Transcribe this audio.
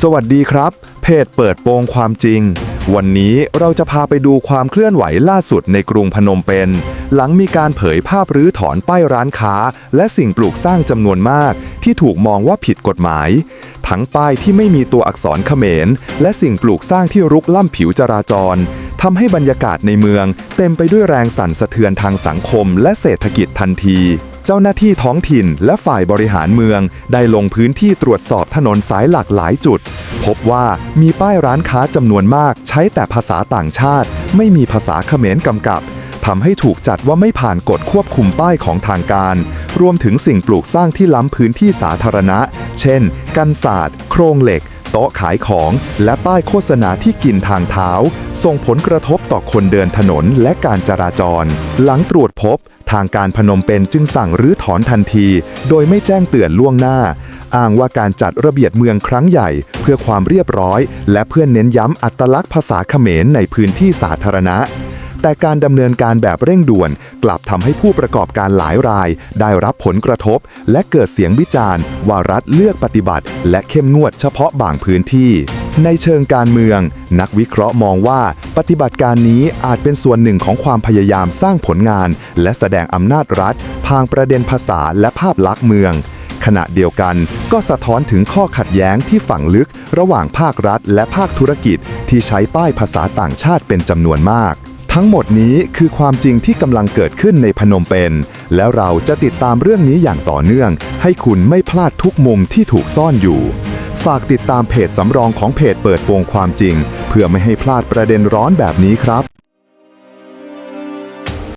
สวัสดีครับ เพจเปิดโปงความจริง วันนี้เราจะพาไปดูความเคลื่อนไหวล่าสุดในกรุงพนมเปญหลังมีการเผยภาพรื้อถอนป้ายร้านค้า และสิ่งปลูกสร้างจำนวนมาก ที่ถูกมองว่าผิดกฎหมาย ทั้งป้ายที่ไม่มีตัวอักษรเขมร และสิ่งปลูกสร้างที่รุกล้ำผิวจราจรทำให้บรรยากาศในเมือง เต็มไปด้วยแรงสั่นสะเทือนทางสังคมและเศรษฐกิจทันที เจ้าหน้าที่ท้องถิ่นและฝ่ายบริหารเมือง ได้ลงพื้นที่ตรวจสอบถนนสายหลักหลายจุด พบว่ามีป้ายร้านค้าจำนวนมากใช้แต่ภาษาต่างชาติ ไม่มีภาษาเขมรกำกับทำให้ถูกจัดว่าไม่ผ่านกฎควบคุมป้ายของทางการ รวมถึงสิ่งปลูกสร้างที่ล้ำพื้นที่สาธารณะ เช่น กันศาสตร์ โครงเหล็ก โต๊ะขายของ และป้ายโฆษณาที่กินทางเท้า ส่งผลกระทบต่อคนเดินถนนและการจราจร หลังตรวจพบ ทางการพนมเปญจึงสั่งรื้อถอนทันที โดยไม่แจ้งเตือนล่วงหน้า อ้างว่าการจัดระเบียบเมืองครั้งใหญ่ เพื่อความเรียบร้อย และเพื่อเน้นย้ำอัตลักษณ์ภาษาเขมรในพื้นที่สาธารณะ แต่การดำเนินการแบบเร่งด่วน กลับทำให้ผู้ประกอบการหลายราย ได้รับผลกระทบ และเกิดเสียงวิจารณ์ว่ารัฐเลือกปฏิบัติ และเข้มงวดเฉพาะบางพื้นที่ ในเชิงการเมือง นักวิเคราะห์มองว่า ปฏิบัติการนี้อาจเป็นส่วนหนึ่งของความพยายามสร้างผลงาน และแสดงอำนาจรัฐพางประเด็นภาษาและภาพลักษณ์เมือง ขณะเดียวกันก็สะท้อนถึงข้อขัดแย้งที่ฝังลึก ระหว่างภาครัฐ และภาคธุรกิจ ที่ใช้ป้ายภาษาต่างชาติเป็นจำนวนมากทั้งหมดนี้คือความจริงที่กำลังเกิดขึ้นในพนมเปญแล้วเราจะติดตามเรื่องนี้อย่างต่อเนื่อง ให้คุณไม่พลาดทุกมุมที่ถูกซ่อนอยู่ ฝากติดตามเพจสำรองของเพจเปิดโปงความจริง เพื่อไม่ให้พลาดประเด็นร้อนแบบนี้ครับ